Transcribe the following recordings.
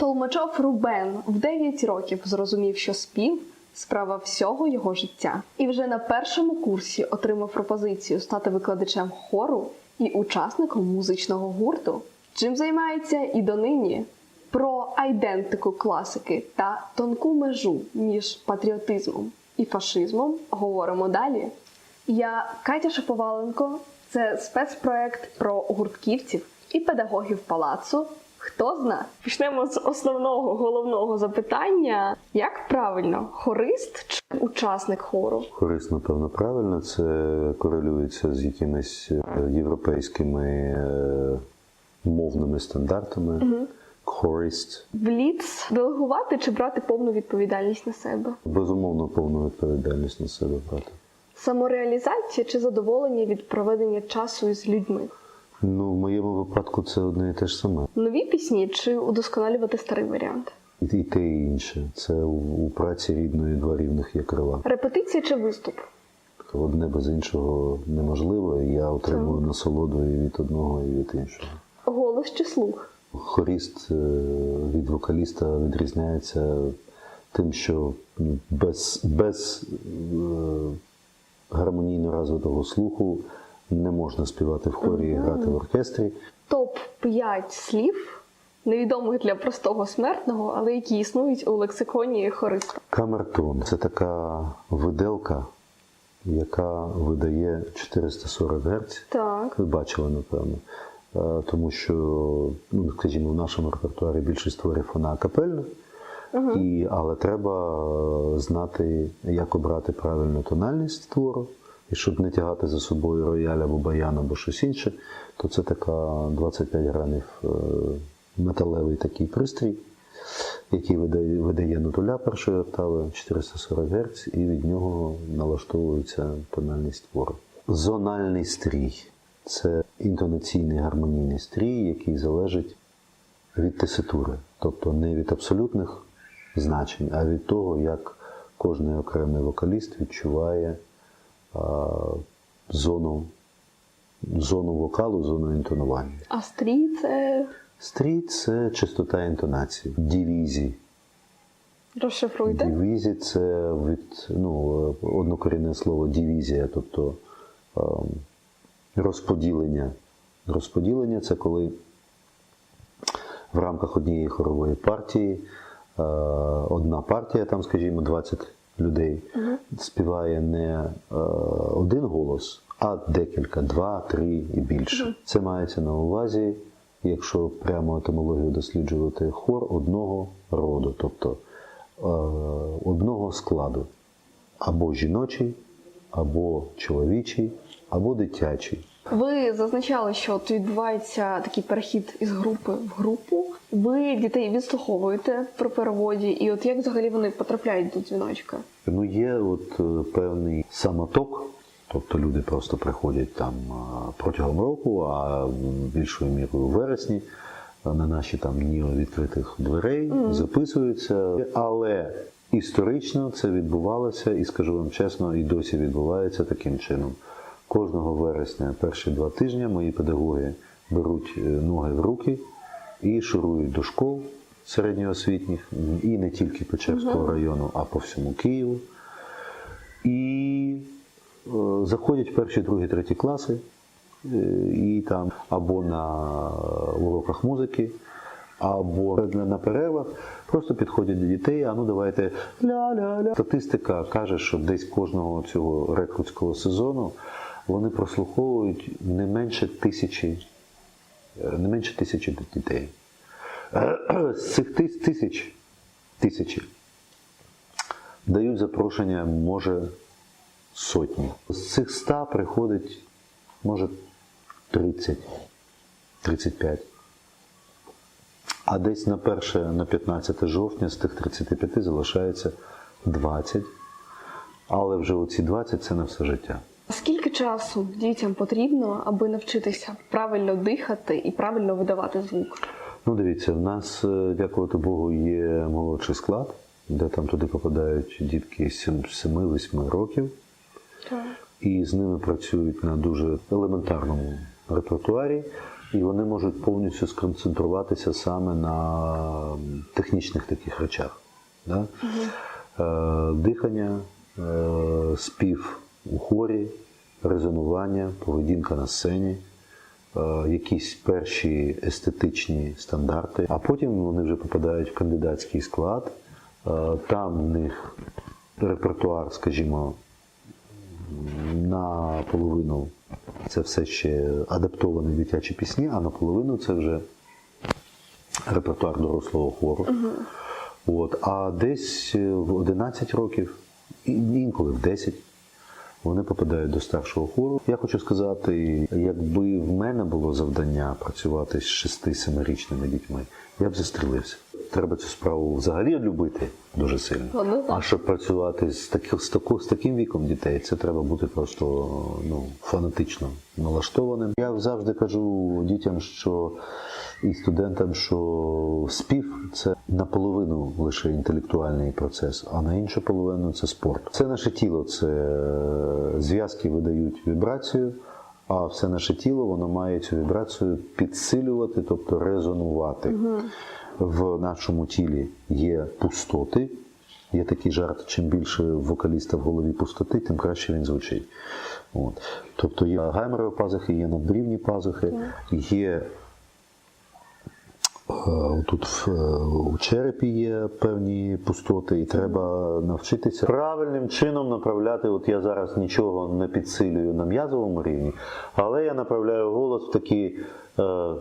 Толмачов Рубен в 9 років зрозумів, що спів справа всього його життя, і вже на першому курсі отримав пропозицію стати викладачем хору і учасником музичного гурту. Чим займається і донині. Про айдентику класики та тонку межу між патріотизмом і фашизмом говоримо далі. Я Катя Шаповаленко. Це спецпроект про гуртківців і педагогів палацу. Хто зна? Почнемо з основного головного запитання: як правильно, хорист чи учасник хору? Хорист, напевно, правильно. Це корелюється з якимись е, європейськими е, мовними стандартами. Хорист. В ліц делегувати чи брати повну відповідальність на себе? Безумовно, повну відповідальність на себе брати. Самореалізація чи задоволення від проведення часу із людьми? Ну, в моєму випадку це одне і те ж саме. Нові пісні чи удосконалювати старий варіант? І, і те, і інше. Це у, у праці рідної два рівних є крила. Репетиція чи виступ? Одне без іншого неможливо, я отримую насолоду і від одного, і від іншого. Голос чи слух? Хоріст е, від вокаліста відрізняється тим, що без, без е, гармонійно розвитого слуху не можна співати в хорі і грати в оркестрі. Топ 5 слів, невідомих для простого смертного, але які існують у лексиконі хориста. Камертон це така виделка, яка видає 440 Гц. Так. Ви бачили, напевно. Е, Тому що, ну, скажімо, в нашому репертуарі більшість творів вона капельна, і, але треба е, знати, як обрати правильну тональність твору. І щоб не тягати за собою рояль або баян або щось інше, то це така 25 грамів е, металевий такий пристрій, який видає, видає нотуля першої октави 440 Гц, і від нього налаштовується тональність твору. Зональний стрій це інтонаційний гармонійний стрій, який залежить від теситури, тобто не від абсолютних значень, а від того, як кожний окремий вокаліст відчуває зону, зону вокалу, зону інтонування. А стрій це Стрій це чистота інтонації, дивізії. розшифруйте. Дивізія це від ну, однокорінне слово дивізія, тобто ем, розподілення. Розподілення це коли в рамках однієї хорової партії е, одна партія, там, скажімо, 20 людей, співає не е, один голос, а декілька, два, три і більше. Це мається на увазі, якщо прямо етимологію досліджувати хор одного роду, тобто е, одного складу, або жіночий, або чоловічий, або дитячий. Ви зазначали, що от відбувається такий перехід із групи в групу. Ви дітей відслуховуєте при переводі, і от як взагалі вони потрапляють до дзвіночка? Ну, є от е, певний самоток, тобто люди просто приходять там е, протягом року, а більшою мірою в вересні е, на наші там дні відкритих дверей записуються. Але історично це відбувалося, і скажу вам чесно, і досі відбувається таким чином. Кожного вересня, перші два тижні, мої педагоги беруть е, ноги в руки і шурують до школ середньоосвітніх, і не тільки Печерського району, а по всьому Києву. І е, заходять в перші, другі, треті класи, е, і там або на уроках музики, або на на перервах просто підходять до дітей, а ну давайте ля-ля-ля. Статистика каже, що десь кожного цього рекрутського сезону вони прослуховують не менше тисячі, е, не менше тисячі дітей. З цих тисяч, тисячі дають запрошення, може, сотні. З цих ста приходить, може, 30, 35. А десь на перше, на 15 жовтня з тих 35 залишається 20. Але вже оці 20 це на все життя. Скільки часу дітям потрібно, аби навчитися правильно дихати і правильно видавати звук? Ну, дивіться, в нас, е, дякувати Богу, є молодший склад, де там туди попадають дітки 7-8 років. Так. і з ними працюють на дуже елементарному репертуарі. і вони можуть повністю сконцентруватися саме на технічних таких речах. Да? Е, Дихання, е, спів у хорі, резонування, поведінка на сцені, е, якісь перші естетичні стандарти, а потім вони вже попадають в кандидатський склад. Е, Там в них репертуар, скажімо, наполовину це все ще адаптовані дитячі пісні, а наполовину це вже репертуар дорослого хору. От, а десь в 11 років, інколи в 10, вони попадають до старшого хору. Я хочу сказати, якби в мене було завдання працювати з 6-7-річними дітьми, я б застрілився. Треба цю справу взагалі любити дуже сильно. Ну. А щоб працювати з, таки, з, таку, з таким віком дітей, це треба бути просто ну, фанатично налаштованим. Я завжди кажу дітям, що і студентам, що спів це наполовину лише інтелектуальний процес, а на іншу половину це спорт. Це наше тіло, це е, зв'язки видають вібрацію. А все наше тіло воно має цю вібрацію підсилювати, тобто резонувати. В нашому тілі є пустоти. Є такий жарт, чим більше вокаліста в голові пустоти, тим краще він звучить. От. Тобто є гаймерові пазухи, є надбрівні пазухи, є Тут в, е, у черепі є певні пустоти, і треба навчитися правильним чином направляти. От я зараз нічого не підсилюю на м'язовому рівні, але я направляю голос в такі е,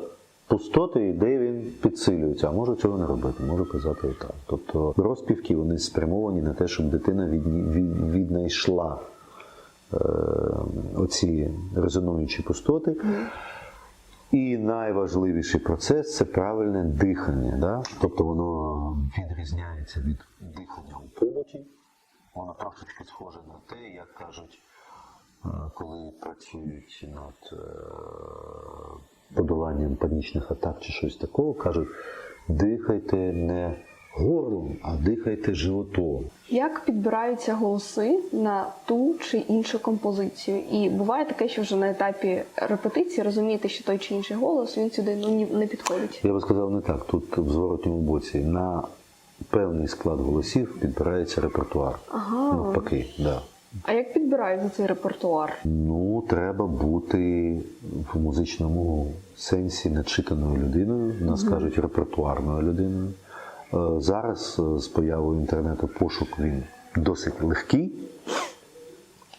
пустоти, де він підсилюється. А можу цього не робити, можу казати отак. Тобто розпівки вони спрямовані на те, щоб дитина відні, від, віднайшла е, оці резонуючі пустоти. І найважливіший процес це правильне дихання. Да? Тобто воно відрізняється від дихання у побуті. Воно трошечки схоже на те, як кажуть, е, коли працюють над е, подоланням панічних атак чи щось такого, кажуть, дихайте не горлом, а дихайте животом. Як підбираються голоси на ту чи іншу композицію? І буває таке, що вже на етапі репетиції розумієте, що той чи інший голос він сюди ну не підходить. Я би сказав не так. Тут в зворотньому боці на певний склад голосів підбирається репертуар. Ага. Навпаки, да. А як підбирають цей репертуар? Ну, треба бути в музичному сенсі начитаною людиною, нас кажуть репертуарною людиною. Е, Зараз е, з появою інтернету пошук він досить легкий,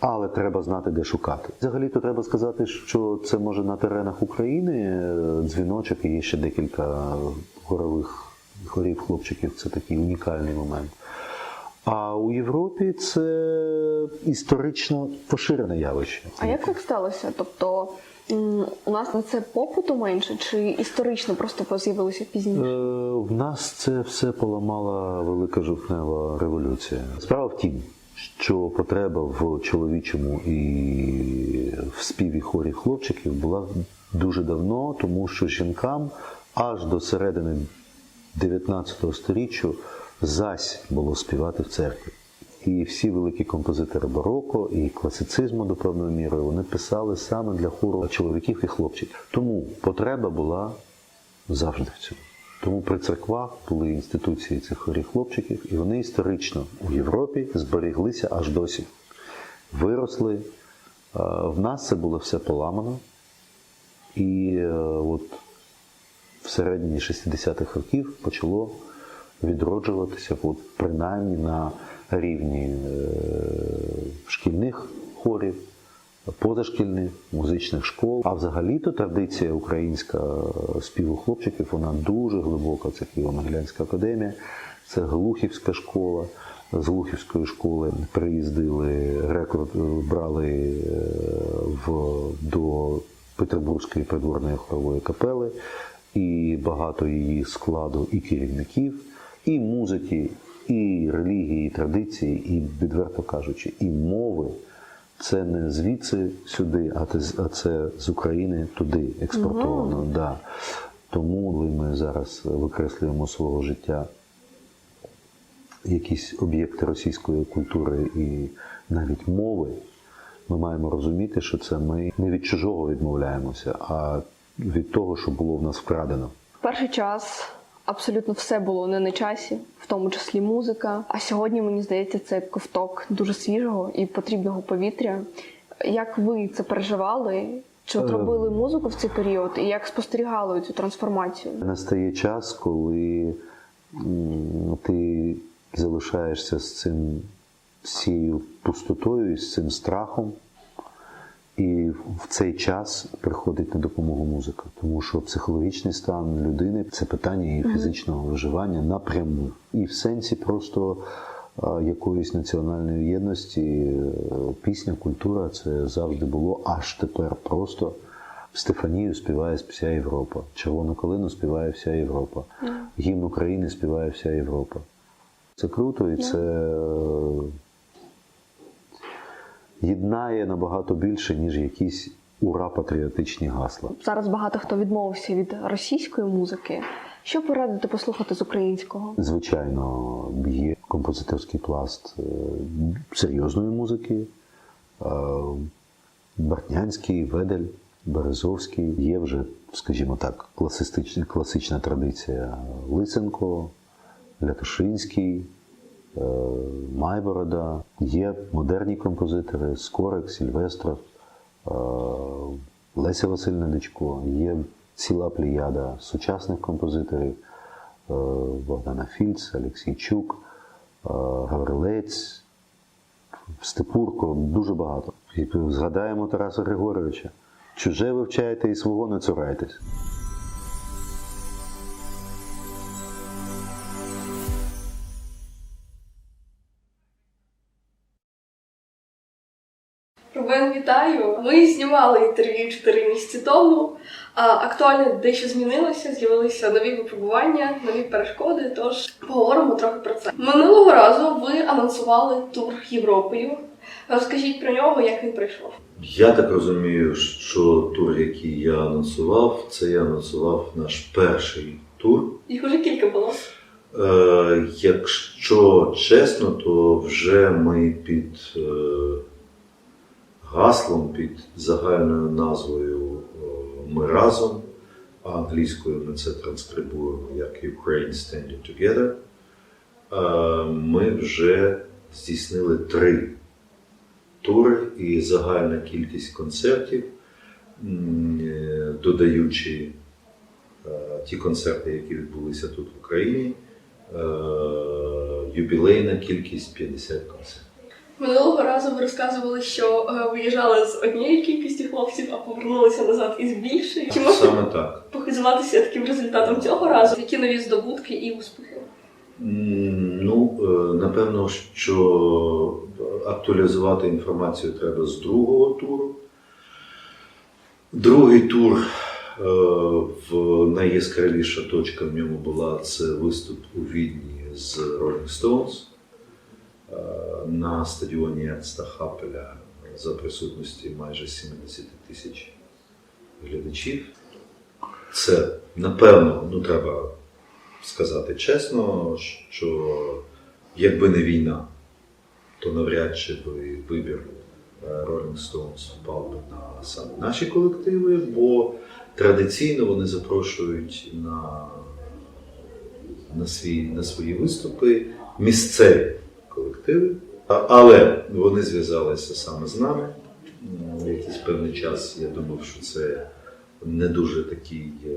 але треба знати, де шукати. Взагалі-то треба сказати, що це може на теренах України е, дзвіночок і є ще декілька горових хорів хлопчиків. Це такий унікальний момент. А у Європі це історично поширене явище. А як так сталося? Тобто у нас на це попиту менше, чи історично просто з'явилося пізніше? Е, В нас це все поламала велика жовтнева революція. Справа в тім, що потреба в чоловічому і в співі хорі хлопчиків була дуже давно, тому що жінкам аж до середини 19 століття зась було співати в церкві. І всі великі композитори бароко і класицизму до певної міри вони писали саме для хору чоловіків і хлопчиків. Тому потреба була завжди в цьому. Тому при церквах були інституції цих хорів хлопчиків, і вони історично у Європі зберіглися аж досі. Виросли. Е, В нас це було все поламано. І е, от в середині 60-х років почало відроджуватися, от, принаймні на рівні е, шкільних хорів, позашкільних музичних школ. А взагалі-то традиція українська співу хлопчиків, вона дуже глибока. Це Києво-Могилянська академія, це Глухівська школа. З Глухівської школи приїздили греко, брали е, в, до Петербурзької придворної хорової капели, і багато її складу і керівників, і музики, і релігії, і традиції, і, відверто кажучи, і мови. Це не звідси сюди, а це, з України туди експортовано. Да. Тому ми зараз викреслюємо свого життя якісь об'єкти російської культури і навіть мови, ми маємо розуміти, що це ми не від чужого відмовляємося, а від того, що було в нас вкрадено. Перший час абсолютно все було не на часі, в тому числі музика. А сьогодні мені здається, це ковток дуже свіжого і потрібного повітря. Як ви це переживали? Чи от Е. робили музику в цей період, і як спостерігали цю трансформацію? Настає час, коли ти залишаєшся з цим з цією пустотою, і з цим страхом. І в цей час приходить на допомогу музика, тому що психологічний стан людини це питання її фізичного виживання напряму. І в сенсі просто якоїсь національної єдності е, пісня, культура це завжди було, аж тепер просто. Стефанію співає вся Європа, Червону калину співає вся Європа, гімн України співає вся Європа. Це круто і це е, єднає набагато більше, ніж якісь ура-патріотичні гасла. Зараз багато хто відмовився від російської музики. Що порадити послухати з українського? Звичайно, є композиторський пласт е, серйозної музики. е, Бартнянський, Ведель, Березовський. Є вже, скажімо так, класична, класична традиція Лисенко, Лятошинський, е, Майборода. Є модерні композитори Скорик, Сільвестров, е, Леся Васильівна Дичко. Є ціла плеяда сучасних композиторів. Е, Богдана Фільц, Олексій Чук, е, Гаврилець, Степурко, дуже багато. І згадаємо Тараса Григоровича. Чуже вивчаєте і свого не цурайтесь. Ми знімали інтерв'ю 4 місяці тому. Актуально дещо змінилося, з'явилися нові випробування, нові перешкоди. Тож поговоримо трохи про це. Минулого разу ви анонсували тур Європою. Розкажіть про нього, як він пройшов. Я так розумію, що тур, який я анонсував, це я анонсував наш перший тур. Їх уже кілька було. Е, якщо чесно, то вже ми під е, гаслом, під загальною назвою е, Ми разом, а англійською ми це транскрибуємо як Ukraine Standing Together. Е, ми вже здійснили три тури і загальна кількість концертів, е, додаючи ті концерти, які відбулися тут в Україні, юбілейна кількість 50 концертів. Минулого разу ви розказували, що е, виїжджали з однієї кількості хлопців, а повернулися назад із більшої. Чи можете Саме так. похизуватися таким результатом цього разу? Які нові здобутки і успіхи? М, Ну, е, напевно, що актуалізувати інформацію треба з другого туру. Другий тур е, в найяскравіша точка в ньому була це виступ у Відні з Rolling Stones е, на стадіоні Ернста Хапеля за присутності майже 70 тисяч глядачів. Це, напевно, ну треба сказати чесно, що якби не війна, то навряд чи би вибір е, Rolling Stones впав би на саме наші колективи, бо традиційно вони запрошують на, на, свій, на свої виступи місцеві колективи. Але вони зв'язалися саме з нами. Якийсь певний час я думав, що це не дуже такий е,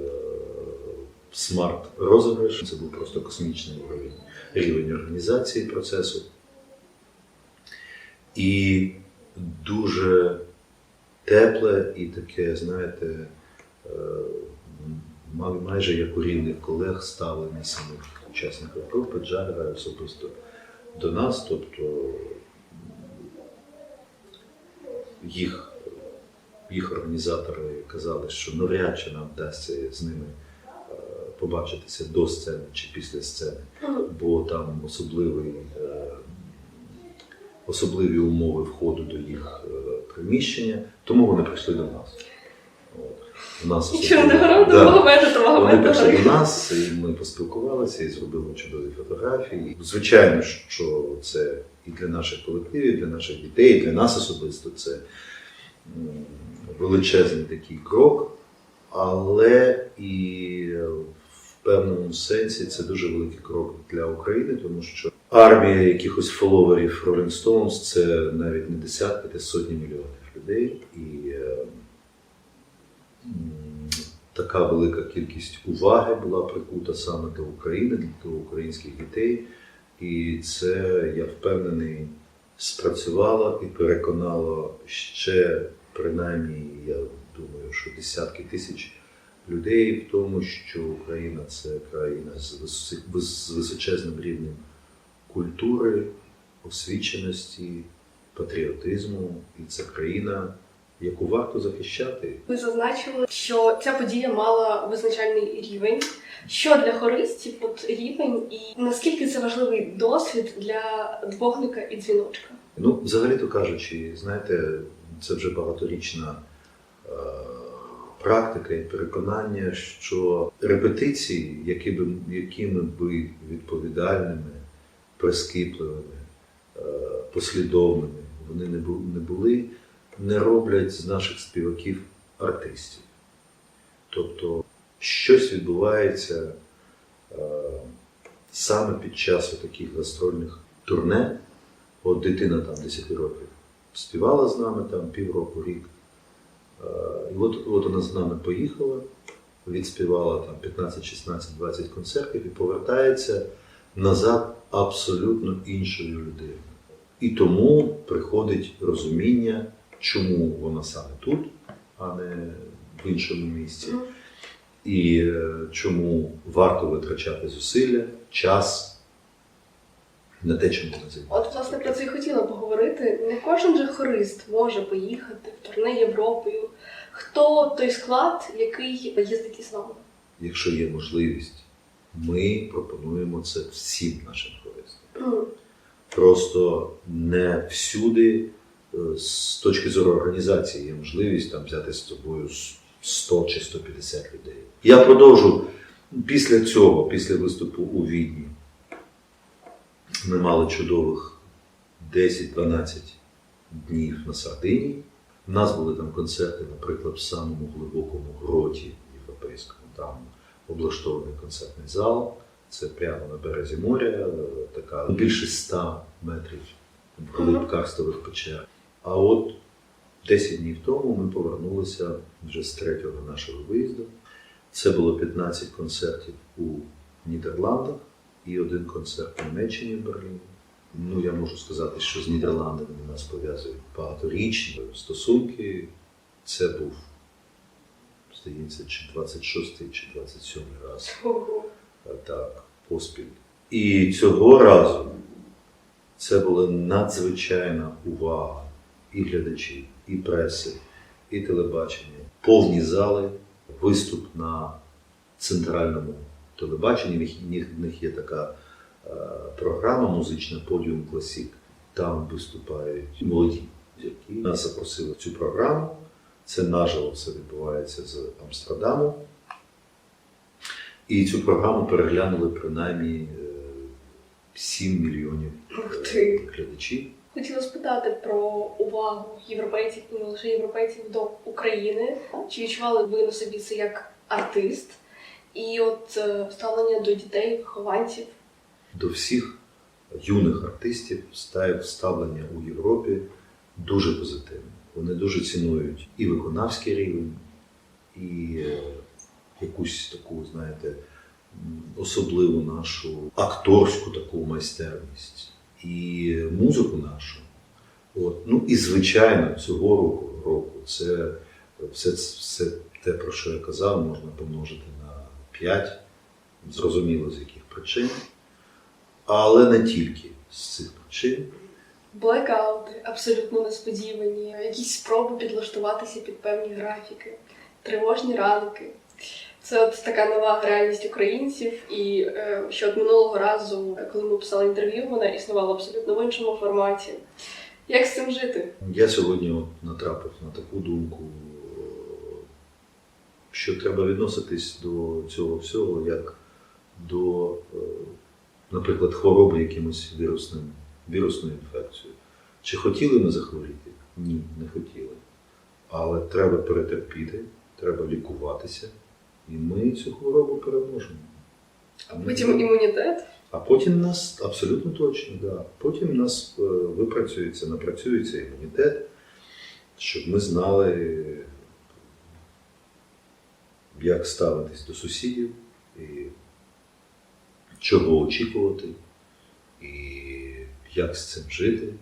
смарт розіграш. Це був просто космічний рівень, рівень організації процесу. І дуже тепле і таке, знаєте, е, майже як у рідних колег ставлення самих учасників групи Джагера особисто до нас. Тобто їх, їх організатори казали, що навряд чи нам вдасться з ними е, побачитися до сцени чи після сцени, бо там особливий, е, особливі умови входу до їх е, приміщення, тому вони прийшли до нас. У нас не Да. Вони прийшли до нас, і ми поспілкувалися і зробили чудові фотографії. Звичайно, що це і для наших колективів, і для наших дітей, і для нас особисто це величезний такий крок. але і в певному сенсі це дуже великий крок для України, тому що армія якихось фоловерів Rolling Stones це навіть не десятки, це сотні мільйонів людей. І е, така велика кількість уваги була прикута саме до України, до українських дітей. І це, я впевнений, спрацювало і переконало ще принаймні, я думаю, що десятки тисяч людей в тому, що Україна це країна з височезним рівнем культури, освіченості, патріотизму, і це країна, яку варто захищати. Ви зазначили, що ця подія мала визначальний рівень. Що для хористів от рівень, і наскільки це важливий досвід для дзвоника і дзвіночка? Ну, взагалі-то кажучи, знаєте, це вже багаторічна е, практика і переконання, що репетиції, які би, якими би відповідальними, прискіпливими, е, послідовними вони не бу- не були, не роблять з наших співаків артистів. Тобто щось відбувається е, саме під час таких гастрольних турне. От дитина там 10 років співала з нами там півроку, рік. Е, І от, от вона з нами поїхала, відспівала там 15, 16, 20 концертів і повертається назад абсолютно іншою людиною. І тому приходить розуміння, чому вона саме тут, а не в іншому місці. І е, чому варто витрачати зусилля, час на те, чим вона займається. От, власне, про це і хотіла поговорити. Не кожен же хорист може поїхати в турне Європою. Хто той склад, який їздить із вами? Якщо є можливість, ми пропонуємо це всім нашим користам. М, Просто не всюди з точки зору організації є можливість там взяти з собою 100 чи 150 людей. Я продовжу після цього, після виступу у Відні. Ми мали чудових 10-12 днів на Сардинії. У нас були там концерти, наприклад, в самому глибокому гроті європейському. Там облаштований концертний зал. Це прямо на березі моря, е, така більше 100 метрів вглиб Мгм. карстових печер. А от 10 днів тому ми повернулися вже з третього нашого виїзду. Це було 15 концертів у Нідерландах і один концерт в Німеччині в Берліні. Ну, я можу сказати, що з Нідерландами нас пов'язують багаторічні стосунки. Це був, здається, чи 26-й, чи 27 раз. Так, поспіль. І цього разу це була надзвичайна увага і глядачів, і преси, і телебачення. Повні зали, виступ на центральному телебаченні. В них, є така е, програма музична Подіум Класік. Там виступають молоді зірки. Нас запросили в цю програму. Це наживо все відбувається з Амстердаму. І цю програму переглянули принаймні е, 7 мільйонів Ух е, глядачів. Хотіла спитати про увагу європейців не лише європейців до України. Чи відчували ви на собі це як артист? І от е, ставлення до дітей, вихованців. До всіх юних артистів ста- ставлення у Європі дуже позитивне. Вони дуже цінують і виконавський рівень, і е, якусь таку, знаєте, особливу нашу акторську таку майстерність і музику нашу. От. Ну і звичайно, цього року, року це все, все те, про що я казав, можна помножити на 5, зрозуміло з яких причин. Але не тільки з цих причин. Блекаути абсолютно несподівані, якісь спроби підлаштуватися під певні графіки, тривожні ранки. Це от така нова реальність українців. І е, що от минулого разу, коли ми писали інтерв'ю, вона існувала абсолютно в іншому форматі. Як з цим жити? Я сьогодні натрапив на таку думку, що треба відноситись до цього всього як до, е, наприклад, хвороби якимось вірусним, вірусною інфекцією. Чи хотіли ми захворіти? Ні, не хотіли. Але треба перетерпіти, треба лікуватися, і ми цю хворобу переможемо. А потім імунітет. А потім нас абсолютно точно, да. Потім нас е, випрацюється, напрацюється імунітет, щоб ми знали, як ставитись до сусідів, і чого очікувати, і як з цим жити.